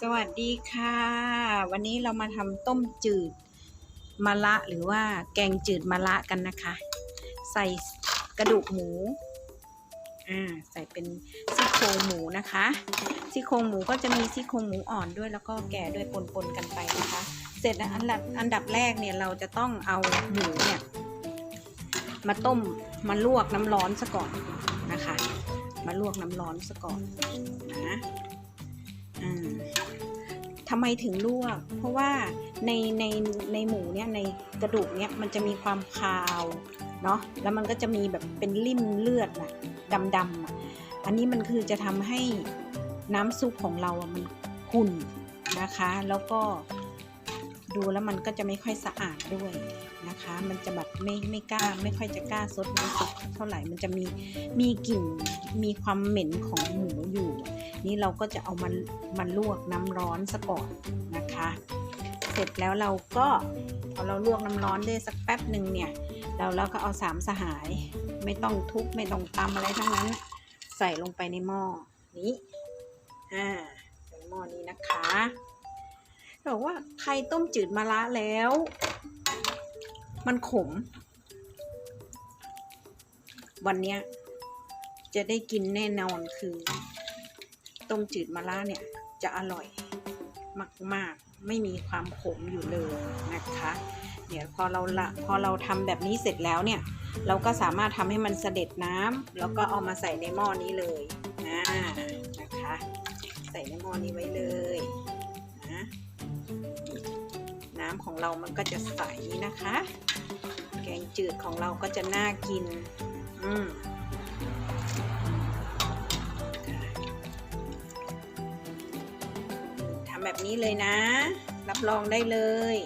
สวัสดีค่ะ วันนี้เรามาทำต้มจืดมะละหรือว่าแกงจืดมะละกันนะคะ ใส่กระดูกหมูอ่าใส่เป็นซี่โครงหมูนะคะซี่โครงหมูก็จะมีซี่โครงหมูอ่อนด้วยแล้วก็แก่ด้วยปนๆกันไปนะคะ เสร็จแล้วอันดับอันดับแรกเนี่ยเราจะต้องเอาหมูเนี่ยมาต้มมาลวกน้ำร้อนซะก่อนนะคะ มาลวกน้ำร้อนซะก่อนนะ ทำไมถึงลวก เพราะว่าในในในหมูเนี่ยในกระดูกเนี่ยมันจะมีความคาวเนาะแล้วมันก็จะมีแบบเป็นริ่มเลือดนะดำๆอะอันนี้มันคือจะทำให้น้ำซุปของเราอะมันขุ่นนะคะ แล้วก็ดูแล้วมันก็จะไม่ค่อยสะอาดด้วยนะคะ มันจะแบบไม่ไม่กล้าไม่ค่อยจะกล้าซดน้ำซุปเท่าไหร่มันจะมีมีกลิ่นมีความเหม็นของหมูอยู่ นี่เราก็จะเอามันมันลวกน้ำร้อนซะก่อนนะคะ เสร็จแล้วเราก็พอเราลวกน้ำร้อนได้สักแป๊บหนึ่งเนี่ยเราแล้วก็เอาสามสหาย ไม่ต้องทุบไม่ต้องตำอะไรทั้งนั้น ใส่ลงไปในหม้อนี้อ่าใส่หม้อนี้นะคะบอกว่าใครต้มจืดมะระแล้ว มันขม วันเนี้ยจะได้กินแน่นอนคือ ต้มจืดมะระเนี่ยจะอร่อยมากๆ ไม่มีความขมอยู่เลยนะคะ เดี๋ยวพอเราละพอเราทำแบบนี้เสร็จแล้วเนี่ย เราก็สามารถทำให้มันเสด็จน้ำแล้วก็เอามาใส่ในหม้อนี้เลยนะนะคะ ใส่ในหม้อนี้ไว้เลยนะน้ำของเรามันก็จะใสนะคะ แกงจืดของเราก็จะน่ากิน อืม แบบนี้เลยนะ รับรองได้เลย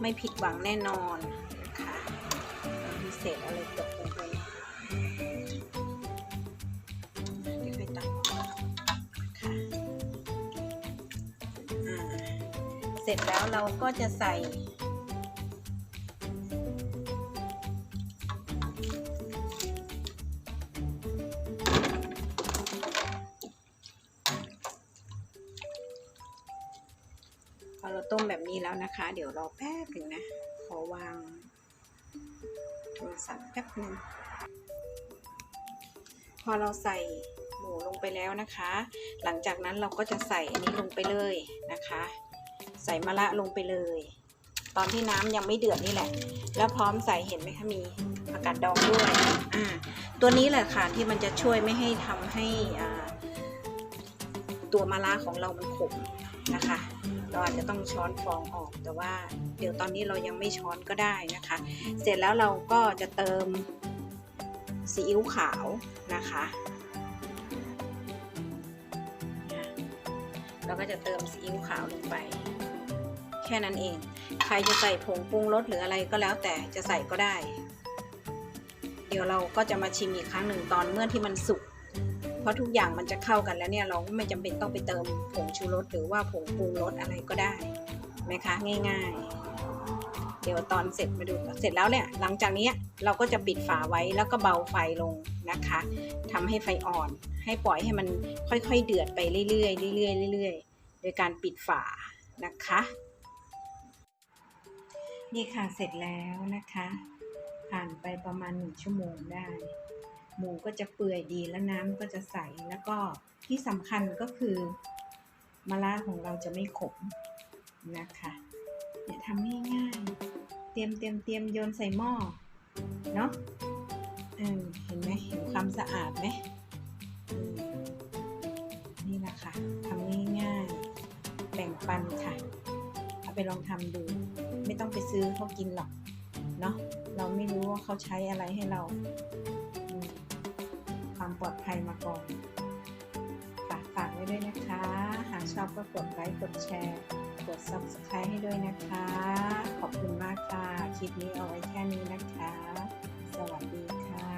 ไม่ผิดหวังแน่นอนนะคะมีเศษอะไรตกลงไปเลยค่อยตักค่ะเสร็จแล้วเราก็จะใส่ ต้มแบบนี้แล้วนะคะ เดี๋ยวรอแป๊บหนึ่งนะ ขอวางโทรศัพท์แป๊บหนึ่งพอเราใส่หมูลงไปแล้วนะคะ หลังจากนั้นเราก็จะใส่อันนี้ลงไปเลยนะคะ ใส่มะระลงไปเลย ตอนที่น้ำยังไม่เดือดนี่แหละ แล้วพร้อมใส่เห็นไหมคะมีผักกาดดองด้วยอ่าตัวนี้แหละค่ะที่มันจะช่วยไม่ให้ทำให้อ่าตัวมะระของเรามันขมนะคะ เราอาจจะต้องช้อนฟองออก แต่ว่าเดี๋ยวตอนนี้เรายังไม่ช้อนก็ได้นะคะ เสร็จแล้วเราก็จะเติมซีอิ๊วขาวนะคะ เราก็จะเติมซีอิ๊วขาวลงไป แค่นั้นเอง ใครจะใส่ผงปรุงรสหรืออะไรก็แล้วแต่จะใส่ก็ได้ เดี๋ยวเราก็จะมาชิมอีกครั้งหนึ่งตอนเมื่อที่มันสุก เพราะทุกอย่างมันจะเข้ากันแล้วเนี่ยเราไม่จำเป็นต้องไปเติมผงชูรสหรือว่าผงปรุงรสอะไรก็ได้ไหมคะง่าย ๆ เดี๋ยวตอนเสร็จมาดูเสร็จแล้วเนี่ยหลังจากนี้เราก็จะปิดฝาไว้แล้วก็เบาไฟลงนะคะทำให้ไฟอ่อน ให้ปล่อยให้มันค่อยๆเดือดไปเรื่อยๆเรื่อยๆเรื่อยๆโดยการปิดฝานะคะ นี่ค่ะเสร็จแล้วนะคะ ผ่านไปประมาณหนึ่งชั่วโมงได้ หมูก็จะเปื่อยดีแล้วน้ำก็จะใสแล้วก็ที่สำคัญก็คือมะระของเราจะไม่ขมนะคะเนี่ยทำง่ายๆเตรียมเตรียมเตรียมโยนใส่หม้อเนาะเเห็นไหมเห็นความสะอาดไหมนี่แหละค่ะทำง่ายๆแบ่งปันค่ะ เอาไปลองทำดู ไม่ต้องไปซื้อเขากินหรอกเนาะเราไม่รู้ว่าเขาใช้อะไรให้เรา ความปลอดภัยมาก่อนค่ะฝากไว้ด้วยนะคะ หากชอบก็กดไลค์กดแชร์ กด subscribe ให้ด้วยนะคะ ขอบคุณมากค่ะ คลิปนี้เอาไว้แค่นี้นะคะ สวัสดีค่ะ